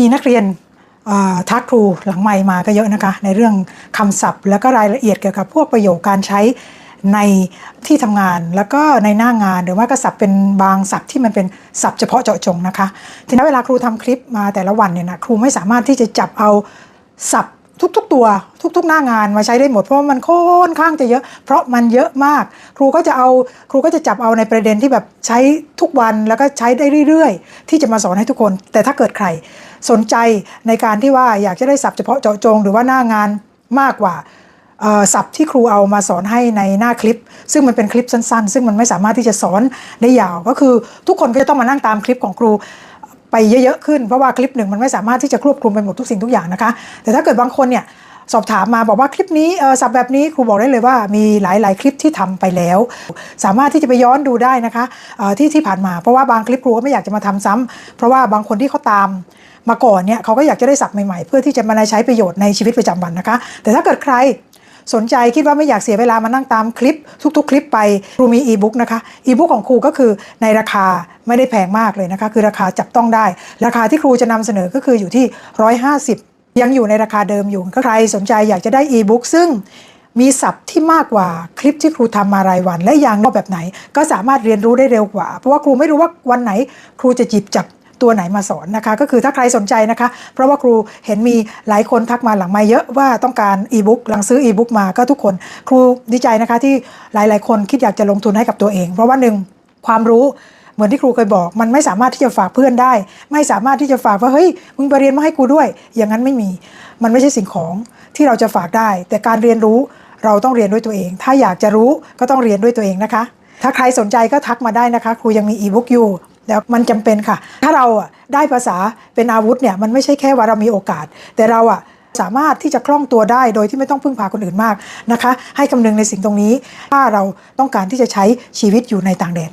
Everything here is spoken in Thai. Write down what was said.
มีนักเรียนทักครูหลังใหม่มาก็เยอะนะคะ ในเรื่องคำศัพท์ แล้วก็รายละเอียดเกี่ยวกับพวกประโยคการใช้ในที่ทำงานแล้วก็ในหน้างานหรือว่าก็ศัพท์เป็นบางศัพท์ที่มันเป็นศัพท์เฉพาะเจาะจงนะคะ ทีนี้เวลาครูทำคลิปมาแต่ละวันเนี่ยนะครูไม่สามารถที่จะจับเอาศัพท์ทุกๆตัว ทุกๆ หน้างานมาใช้ได้หมดเพราะมันค่อนข้างจะเยอะ เพราะมันเยอะมาก ครูก็จะเอาครูก็จะจับเอาในประเด็นที่แบบใช้ทุกวันแล้วก็ใช้ได้เรื่อย ๆ ที่จะมาสอนให้ทุกคน แต่ถ้าเกิดใคร สนใจในการที่ว่าอยากจะได้ศัพท์เฉพาะเจาะจง หรือว่าหน้างานมากกว่าศัพท์ที่ครูเอามาสอนให้ในหน้าคลิป ซึ่งมันเป็นคลิปสั้น ๆ ซึ่งมันไม่สามารถที่จะสอนได้ยาว ก็คือทุกคนก็จะต้องมานั่งตามคลิปของครูไปเยอะๆขึ้น เพราะว่าคลิปหนึ่งมันไม่สามารถที่จะควบคลุมไปหมดทุกสิ่งทุกอย่างนะคะ แต่ถ้าเกิดบางคนเนี่ย สอบถามมาบอกว่าคลิปนี้สับแบบนี้ครูบอกได้เลยว่ามีหลาย ๆ คลิปที่ทำไปแล้ว สามารถที่จะไปย้อนดูได้นะคะที่ที่ผ่านมาเพราะว่าบางคลิปครูก็ไม่อยากจะมาทำซ้ำเพราะว่าบางคนที่เขาตามมาก่อนเนี่ยเขาก็อยากจะได้สับใหม่ ๆ เพื่อที่จะมาใช้ประโยชน์ในชีวิตประจำวันนะคะ แต่ถ้าเกิดใครสนใจคิดว่าไม่อยากเสียเวลามานั่งตามคลิป ทุก ๆ คลิปไปครูมีอีบุ๊กนะคะอีบุ๊กของครูก็คือในราคาไม่ได้แพงมากเลยนะคะ คือราคาจับต้องได้ ราคาที่ครูจะนำเสนอก็คืออยู่ที่ 150 ยังอยู่ในราคาเดิมอยู่ก็ใครสนใจอยากจะได้อีบุ๊กซึ่งมีศัพท์ที่มากกว่าคลิปที่ครูทำมารายวัน และอย่างแบบไหน ก็สามารถเรียนรู้ได้เร็วกว่า เพราะว่าครูไม่รู้ว่าวันไหน ครูจะจิบจับตัวไหนมาสอนนะคะ ก็คือถ้าใครสนใจนะคะ เพราะว่าครูเห็นมีหลายคนทักมาหลังมาเยอะว่าต้องการอีบุ๊กหลังซื้ออีบุ๊กมาก็ทุกคนครูดีใจนะคะที่หลาย ๆ คนคิดอยากจะลงทุนให้กับตัวเอง เพราะว่าหนึ่งความรู้ มือนที่ครูเคยบอก มันไม่สามารถที่จะฝากเพื่อนได้ ไม่สามารถที่จะฝากว่าเฮ้ยมึงไปเรียนมาให้กูด้วย อย่างนั้นไม่มี มันไม่ใช่สิ่งของที่เราจะฝากได้ แต่การเรียนรู้เราต้องเรียนด้วยตัวเอง ถ้าอยากจะรู้ก็ต้องเรียนด้วยตัวเองนะคะ ถ้าใครสนใจก็ทักมาได้นะคะ ครูยังมีอีบุ๊กอยู่แล้วมันจำเป็นค่ะ ถ้าเราอะได้ภาษาเป็นอาวุธเนี่ยมันไม่ใช่แค่ว่าเรามีโอกาส แต่เราอะสามารถที่จะคล่องตัวได้โดยที่ไม่ต้องพึ่งพาคนอื่นมากนะคะ ให้คำนึงในสิ่งตรงนี้ ถ้าเราต้องการที่จะใช้ชีวิตอยู่ในต่างแดน